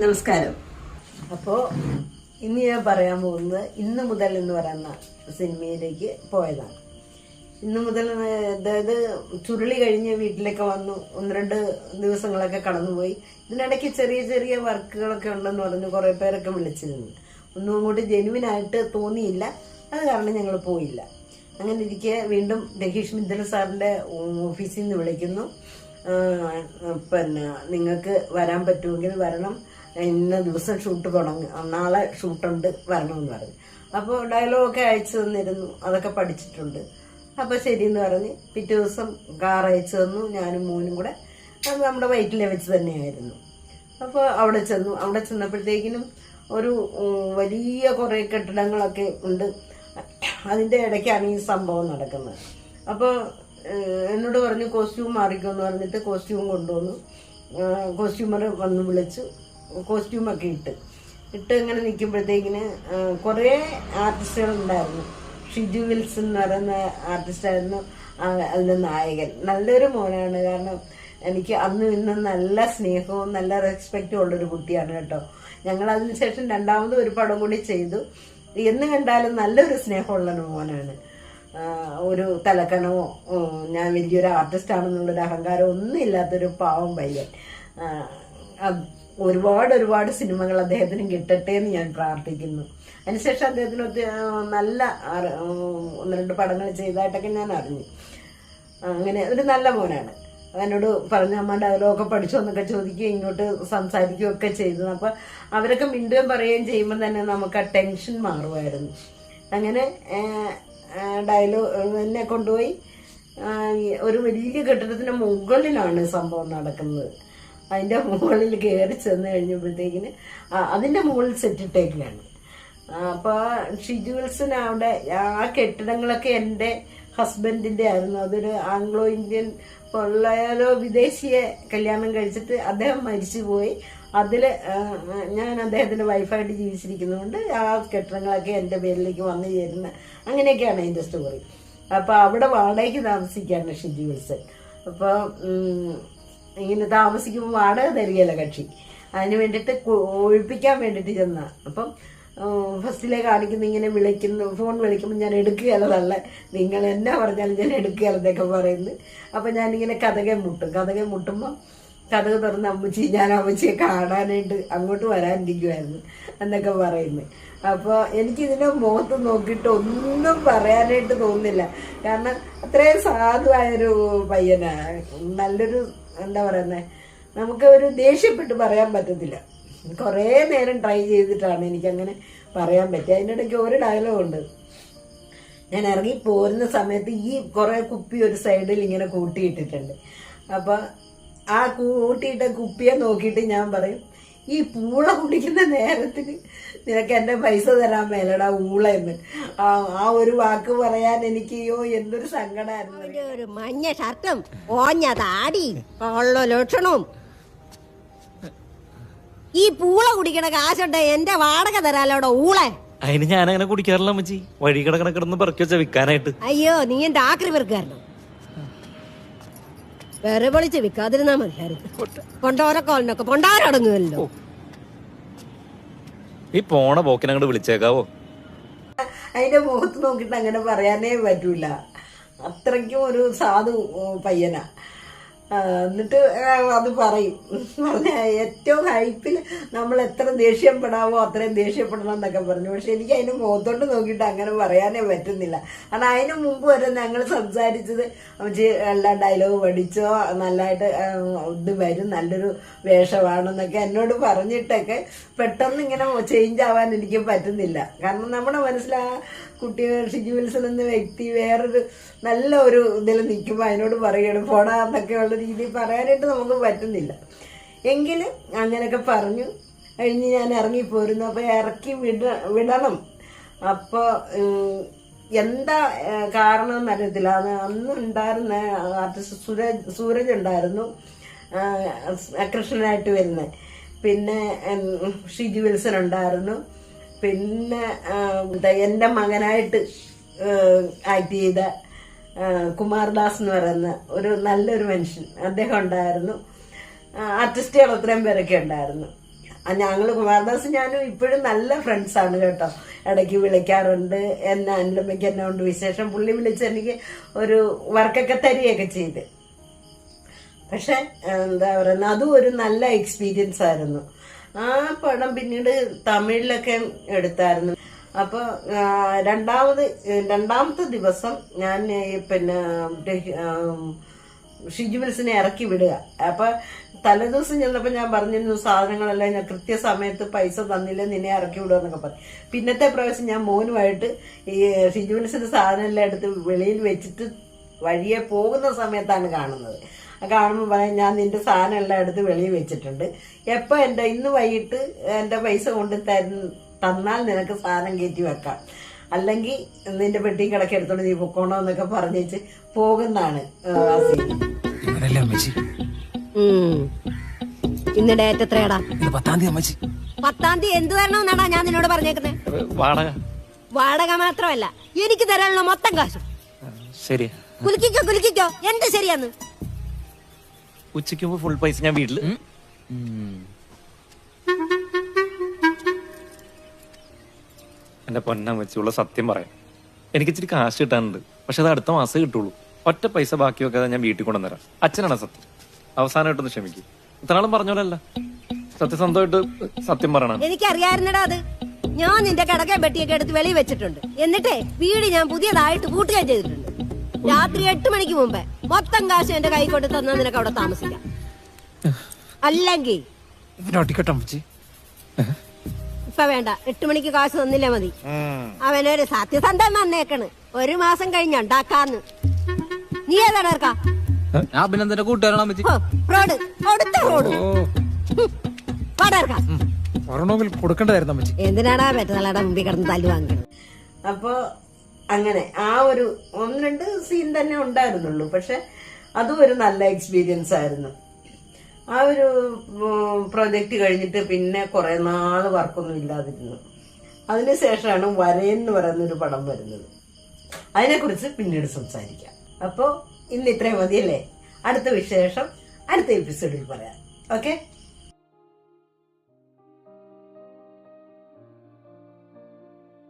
നമസ്കാരം. അപ്പോൾ ഇന്ന് ഞാൻ പറയാൻ പോകുന്നത് ഇന്ന് മുതൽ എന്ന് പറയുന്ന സിനിമയിലേക്ക് പോയതാണ്. ഇന്ന് മുതൽ അതായത് ചുരുളി കഴിഞ്ഞ് വീട്ടിലൊക്കെ വന്നു. ഒന്ന് രണ്ട് ദിവസങ്ങളൊക്കെ കടന്നുപോയി. ഇതിനിടയ്ക്ക് ചെറിയ ചെറിയ വർക്കുകളൊക്കെ ഉണ്ടെന്ന് പറഞ്ഞ് കുറേ പേരൊക്കെ വിളിച്ചിരുന്നു. ഒന്നും അങ്ങോട്ട് ജെനുവിനായിട്ട് തോന്നിയില്ല. അത് കാരണം ഞങ്ങൾ പോയില്ല. അങ്ങനെ ഇരിക്കെ വീണ്ടും രഹീഷ് മിദ്ദൽ സാറിന്റെ ഓഫീസിൽ നിന്ന് വിളിക്കുന്നു. പിന്നെ നിങ്ങൾക്ക് വരാൻ പറ്റുമെങ്കിൽ വരണം. ഇന്ന ദിവസം ഷൂട്ട് തുടങ്ങും. നാളെ ഷൂട്ടുണ്ട് വരണമെന്ന് പറഞ്ഞു. അപ്പോൾ ഡയലോഗൊക്കെ അയച്ചു തന്നിരുന്നു. അതൊക്കെ പഠിച്ചിട്ടുണ്ട്. അപ്പോൾ ശരിയെന്ന് പറഞ്ഞ് പിറ്റേ ദിവസം കാർ അയച്ചു തന്നു. ഞാനും മോനും കൂടെ. അത് നമ്മുടെ വൈറ്റിലെ വെച്ച് തന്നെയായിരുന്നു. അപ്പോൾ അവിടെ ചെന്നു. അവിടെ ചെന്നപ്പോഴത്തേക്കിനും ഒരു വലിയ കുറേ കെട്ടിടങ്ങളൊക്കെ ഉണ്ട്. അതിന്റെ ഇടയ്ക്കാണ് ഈ സംഭവം നടക്കുന്നത്. അപ്പോൾ എന്നോട് പറഞ്ഞു കോസ്റ്റ്യൂം മാറിക്കുമെന്ന് പറഞ്ഞിട്ട് കോസ്റ്റ്യൂം കൊണ്ടുവന്നു. കോസ്റ്റ്യൂമർ വന്ന് വിളിച്ചു. കോസ്റ്റ്യൂമൊക്കെ ഇട്ട്. ഇട്ട് ഇങ്ങനെ നിൽക്കുമ്പോഴത്തേക്കിന് കുറേ ആർട്ടിസ്റ്റുകൾ ഉണ്ടായിരുന്നു ഷിജു വിൽസൺ എന്ന് പറയുന്ന ആർട്ടിസ്റ്റായിരുന്നു അതിന്റെ നായകൻ. നല്ലൊരു മോനാണ്. കാരണം എനിക്ക് അന്നും ഇന്നും നല്ല സ്നേഹവും നല്ല റെസ്പെക്റ്റും ഉള്ളൊരു കുട്ടിയാണ് കേട്ടോ. ഞങ്ങൾ അതിനുശേഷം രണ്ടാമത് ഒരു പടം കൂടി ചെയ്തു. എന്ന് കണ്ടാലും നല്ലൊരു സ്നേഹമുള്ള മോനാണ്. ഒരു തലക്കണമോ ഞാൻ വലിയൊരു ആർട്ടിസ്റ്റ് ആണെന്നുള്ളൊരു അഹങ്കാരം ഒന്നും ഇല്ലാത്തൊരു പാവം പയ്യൻ. ഒരുപാട് ഒരുപാട് സിനിമകൾ അദ്ദേഹത്തിന് കിട്ടട്ടെ എന്ന് ഞാൻ പ്രാർത്ഥിക്കുന്നു. അതിനുശേഷം അദ്ദേഹത്തിന് നല്ല ഒന്ന് രണ്ട് പടങ്ങൾ ചെയ്തതായിട്ടൊക്കെ ഞാൻ അറിഞ്ഞു. അങ്ങനെ ഒരു നല്ല മോനാണ്. എന്നോട് പറഞ്ഞ അമ്മ ഡയലോഗൊക്കെ പഠിച്ചോ എന്നൊക്കെ ചോദിക്കുകയും ഇങ്ങോട്ട് സംസാരിക്കുകയും ഒക്കെ ചെയ്തു. അപ്പം അവരൊക്കെ മിണ്ടുകയും പറയുകയും ചെയ്യുമ്പോൾ തന്നെ നമുക്ക് ആ ടെൻഷൻ മാറുമായിരുന്നു. അങ്ങനെ ഡയലോഗ് എന്നെ കൊണ്ടുപോയി ഒരു വലിയ കെട്ടിടത്തിന്റെ മുകളിലാണ് സംഭവം നടക്കുന്നത്. അതിന്റെ മുകളിൽ കയറി ചെന്ന് കഴിഞ്ഞപ്പോഴത്തേക്കിന് അതിന്റെ മുകളിൽ സെറ്റിട്ടേക്കാണ് അപ്പോൾ ഷിജു വിൽസൺ അവിടെ ആ കെട്ടിടങ്ങളൊക്കെ എന്റെ ഹസ്ബൻഡിന്റെ ആയിരുന്നു. അതൊരു ആംഗ്ലോ ഇന്ത്യൻ പൊള്ളയാലോ വിദേശിയെ കല്യാണം കഴിച്ചിട്ട് അദ്ദേഹം മരിച്ചുപോയി. അതിൽ ഞാൻ അദ്ദേഹത്തിന്റെ വൈഫായിട്ട് ജീവിച്ചിരിക്കുന്നതുകൊണ്ട് ആ കെട്ടിടങ്ങളൊക്കെ എന്റെ പേരിലേക്ക് വന്നു ചേരുന്ന അങ്ങനെയൊക്കെയാണ് അതിന്റെ സ്റ്റോറി അപ്പോൾ അവിടെ വാടകയ്ക്ക് താമസിക്കുകയാണ് ഷിജു വിൽസൺ. അപ്പോൾ ഇങ്ങനെ താമസിക്കുമ്പോൾ വാടക കക്ഷി. അതിന് വേണ്ടിയിട്ട് ഒഴിപ്പിക്കാൻ വേണ്ടിയിട്ട് ചെന്ന. അപ്പം ഫസ്റ്റിലെ കാണിക്കുന്ന ഇങ്ങനെ വിളിക്കുന്നു ഫോൺ വിളിക്കുമ്പോൾ ഞാൻ എടുക്കുകയല്ലതല്ല. നിങ്ങൾ എന്നാ പറഞ്ഞാലും ഞാൻ എടുക്കുകയല്ലെന്നൊക്കെ പറയുന്നു. അപ്പം ഞാനിങ്ങനെ കഥകെ മുട്ടും. കഥകെ മുട്ടുമ്പോൾ കഥക തുറന്ന് അമ്മച്ചി ഞാൻ അമ്മച്ചിയെ കാണാനായിട്ട് അങ്ങോട്ട് വരാനിരിക്കുമായിരുന്നു എന്നൊക്കെ പറയുന്നു. അപ്പോൾ എനിക്കിതിനെ മുഖത്ത് നോക്കിയിട്ട് ഒന്നും പറയാനായിട്ട് തോന്നുന്നില്ല. കാരണം അത്രയും സാധുവായൊരു പയ്യനാണ് നല്ലൊരു എന്താ പറയുന്നത് നമുക്ക് ഒരു ദേഷ്യപ്പെട്ട് പറയാൻ പറ്റത്തില്ല. കുറേ നേരം ട്രൈ ചെയ്തിട്ടാണ് എനിക്കങ്ങനെ പറയാൻ പറ്റുക അതിനിടയ്ക്ക് ഒരു ഡയലോഗ് ഉണ്ട്. ഞാൻ ഇറങ്ങി പോരുന്ന സമയത്ത് ഈ കുറേ കുപ്പി ഒരു സൈഡിൽ ഇങ്ങനെ കൂട്ടിയിട്ടിട്ടുണ്ട്. അപ്പോൾ ആ കൂട്ടിയിട്ട കുപ്പിയെ നോക്കിയിട്ട് ഞാൻ പറയും ഈ പൂള കുടിക്കുന്ന നേരത്തിന് നിനക്ക് എന്റെ പൈസ തരാൻ മേലടാ ഊള എന്ന്. ആ ഒരു വാക്ക് പറയാൻ എനിക്ക് അയ്യോ എന്തൊരു സങ്കടമായിരുന്നു ഒരു മഞ്ഞ ഷർട്ടും ഓഞ്ഞ താടി ഉള്ള ലക്ഷണവും. ഈ പൂള കുടിക്കണ കാശുണ്ട് എന്റെ വാടക തരാലോടോ ഊളെ. അതിന് ഞാൻ അങ്ങനെ കുടിക്കാറില്ല അമ്മച്ചി. വഴി കിടക്കണ കിടന്ന് പറക്കി വെച്ച വിൽക്കാനായിട്ട്. അയ്യോ നീ എന്റെ ആക്രി പെറുക്കാരണം വേറെ വിളിച്ച് വിൽക്കാതിരുന്നാ മതിയായിരുന്നു കൊണ്ടോരക്കോലിനൊക്കെ പൊണ്ടാരടങ്ങുമല്ലോ ഈ പോണ പോക്കിനങ്ങോട്ട് വിളിച്ചേക്കാവോ? അതിന്റെ മുഖത്ത് നോക്കിട്ട് അങ്ങനെ പറയാനേ പറ്റൂല. അത്രയ്ക്കും ഒരു സാധു പയ്യനാ. എന്നിട്ട് അത് പറയും. ഏറ്റവും ഹൈപ്പിൽ നമ്മൾ എത്ര ദേഷ്യപ്പെടാവോ അത്രയും ദേഷ്യപ്പെടണം എന്നൊക്കെ പറഞ്ഞു. പക്ഷെ എനിക്ക് അതിന് മുഖത്തോട്ട് നോക്കിയിട്ട് അങ്ങനെ പറയാനേ പറ്റുന്നില്ല. കാരണം അതിന് മുമ്പ് വരെ ഞങ്ങൾ സംസാരിച്ചത് എല്ലാ ഡയലോഗ് പഠിച്ചോ നല്ലതായിട്ട് ഇത് വരും നല്ലൊരു വേഷമാണെന്നൊക്കെ എന്നോട് പറഞ്ഞിട്ടൊക്കെ പെട്ടെന്ന് ഇങ്ങനെ ചേഞ്ച് ആവാൻ എനിക്ക് പറ്റുന്നില്ല. കാരണം നമ്മുടെ മനസ്സിൽ ആ കുട്ടികൾ ഷിജു വിൽസൺ എന്ന വ്യക്തി വേറൊരു നല്ല ഒരു ഇതിൽ നിൽക്കുമ്പോൾ അതിനോട് പറയണം പോടാ എന്നൊക്കെ ഉള്ള രീതിയിൽ പറയാനായിട്ട് നമുക്ക് പറ്റുന്നില്ല. എങ്കിലും അങ്ങനെയൊക്കെ പറഞ്ഞു. കഴിഞ്ഞ് ഞാൻ ഇറങ്ങിപ്പോരുന്നു. അപ്പോൾ ഇറക്കി വിട വിടണം. അപ്പോൾ എന്താ കാരണം എന്നറിയത്തില്ല അത് അന്ന് ഉണ്ടായിരുന്ന ആർട്ടിസ്റ്റ് സൂരജ് സൂരജ് ഉണ്ടായിരുന്നു. കൃഷ്ണനായിട്ട് വരുന്നത് പിന്നെ ഷിജു വിൽസൺ ഉണ്ടായിരുന്നു. പിന്നെ എന്റെ മകനായിട്ട് ആക്ട് ചെയ്ത കുമാർദാസ് എന്ന് പറയുന്ന ഒരു നല്ലൊരു മനുഷ്യൻ അദ്ദേഹം ഉണ്ടായിരുന്നു. ആർട്ടിസ്റ്റുകൾ അത്രയും പേരൊക്കെ ഉണ്ടായിരുന്നു. ഞങ്ങൾ കുമാരദാസ് ഞാനും ഇപ്പോഴും നല്ല ഫ്രണ്ട്സാണ് കേട്ടോ. ഇടയ്ക്ക് വിളിക്കാറുണ്ട്. എന്നെ അനിലമ്മയ്ക്ക് എന്നെ കൊണ്ട് വിശേഷം പുള്ളി വിളിച്ച് എനിക്ക് ഒരു വർക്കൊക്കെ തരികയൊക്കെ ചെയ്ത്. പക്ഷെ എന്താ പറയുന്നത് അതും ഒരു നല്ല എക്സ്പീരിയൻസ് ആയിരുന്നു. ആ പടം പിന്നീട് തമിഴിലൊക്കെ എടുത്തായിരുന്നു. അപ്പോൾ രണ്ടാമത് രണ്ടാമത്തെ ദിവസം ഞാൻ പിന്നെ ഡെ- ആം, ഷിജു വിൽസിനെ ഇറക്കി വിടുക. അപ്പൊ തലേദിവസം ചെന്നപ്പോൾ ഞാൻ പറഞ്ഞിരുന്നു സാധനങ്ങളെല്ലാം ഞാൻ കൃത്യസമയത്ത് പൈസ തന്നില്ല നിന്നെ ഇറക്കി വിടുക എന്നൊക്കെ പറഞ്ഞു. പിന്നത്തെ പ്രാവശ്യം ഞാൻ മോനുമായിട്ട് ഈ ഷിജു വിൽസിന്റെ സാധനം എല്ലാം എടുത്ത് വെളിയിൽ വെച്ചിട്ട് വഴിയെ പോകുന്ന സമയത്താണ് കാണുന്നത്. ആ കാണുമ്പോൾ പറയാം ഞാൻ നിന്റെ സാധനം എല്ലാം എടുത്ത് വെളിയിൽ വെച്ചിട്ടുണ്ട്. എപ്പോൾ എന്റെ ഇന്ന് വൈകിട്ട് എന്റെ പൈസ കൊണ്ട് തരുന്ന തന്നാൽ നിനക്ക് സാധനം കയറ്റി വെക്കാം. അല്ലെങ്കിൽ നിന്റെ പെട്ടി കിടക്കി എടുത്തോണ്ട് നീ പൊക്കോണോ എന്നൊക്കെ പറഞ്ഞേച്ച് പോകുന്നതാണ്. ഇന്ന് ഡേറ്റ് എത്രയാടാ? പത്താം തീയതി അമ്മച്ചി. പത്താം തീയതി എന്ത് തരണമെന്നാടാ ഞാൻ നിന്നോട് പറഞ്ഞേക്കുന്നത് വാടക. വാടക മാത്രമല്ല എനിക്ക് തരാനുള്ള മൊത്തം കാശും. ശരി. കുലുക്കിക്കോ കുലുക്കിക്കോ. എന്ത് ശരിയാന്ന്? ഉച്ചയ്ക്ക് മുമ്പ് ഫുൾ പൈസ ഞാൻ വീട്ടിൽ. എന്റെ സത്യം പറയാം. എനിക്ക് ഇച്ചിരി കാശ് കിട്ടാനുണ്ട്. പക്ഷെ അത് അടുത്ത മാസം കിട്ടുള്ളൂ. ഒറ്റ പൈസ ബാക്കി വെക്കാതെ ഞാൻ വീട്ടിൽ കൊണ്ടുവന്നരാം. അച്ഛനാണ് സത്യം. അവസാനമായിട്ടൊന്ന് ക്ഷമിക്കും. ഇത്രനാളും പറഞ്ഞോളല്ല സത്യസന്ധമായിട്ട് സത്യം പറയണം. എനിക്കറിയായിരുന്നടാ അത്. ഞാൻ നിന്റെ കിടക്ക പെട്ടിയൊക്കെ എടുത്ത് വെളിയിൽ വെച്ചിട്ടുണ്ട്. എന്നിട്ടേ വീട് ഞാൻ പുതിയതായിട്ട് കൂട്ടുകയും ചെയ്തിട്ടുണ്ട്. രാത്രി എട്ട് മണിക്ക് മുമ്പേ മൊത്തം കാശ് എന്റെ കൈ കൊണ്ട് തന്നാ നിനക്ക് അവിടെ താമസിക്കാം. അല്ലെങ്കിൽ ഇപ്പൊ വേണ്ട എട്ട് മണിക്ക് കാശ് തന്നില്ലേ മതി. അവനൊരു സത്യസന്ധം വന്നേക്കണ്. ഒരു മാസം കഴിഞ്ഞുണ്ടാക്കാന്ന് നീ ഏതാ ഇറക്കാ ഞാൻ അഭിനന്ദന്റെ കൂട്ടുകാരാണ് റോഡ്. കൊടുത്ത റോഡ്. പാടാർക്കാം ഒരെണ്ണമെങ്കിൽ കൊടുക്കേണ്ടതായിരുന്നു അമ്മച്ചി. എന്തിനാടാ പെറ്റതലയുടെ മുമ്പിൽ കിടന്ന് തല്ലു വാങ്ങിക്കണം അപ്പോൾ അങ്ങനെ ആ ഒരു ഒന്ന് രണ്ട് സീൻ തന്നെ ഉണ്ടായിരുന്നുള്ളൂ. പക്ഷെ അതും ഒരു നല്ല എക്സ്പീരിയൻസ് ആയിരുന്നു. ആ ഒരു പ്രോജക്റ്റ് കഴിഞ്ഞിട്ട് പിന്നെ കുറേ നാൾ വർക്കൊന്നും ഇല്ലാതിരുന്നു. അതിനുശേഷമാണ് വരയെന്ന് പറയുന്നൊരു പടം വരുന്നത്. അതിനെക്കുറിച്ച് പിന്നീട് സംസാരിക്കാം. അപ്പോൾ ഇന്ന് ഇത്രയും മതിയല്ലേ? അടുത്ത വിശേഷം അടുത്ത എപ്പിസോഡിൽ പറയാം. ഓക്കെ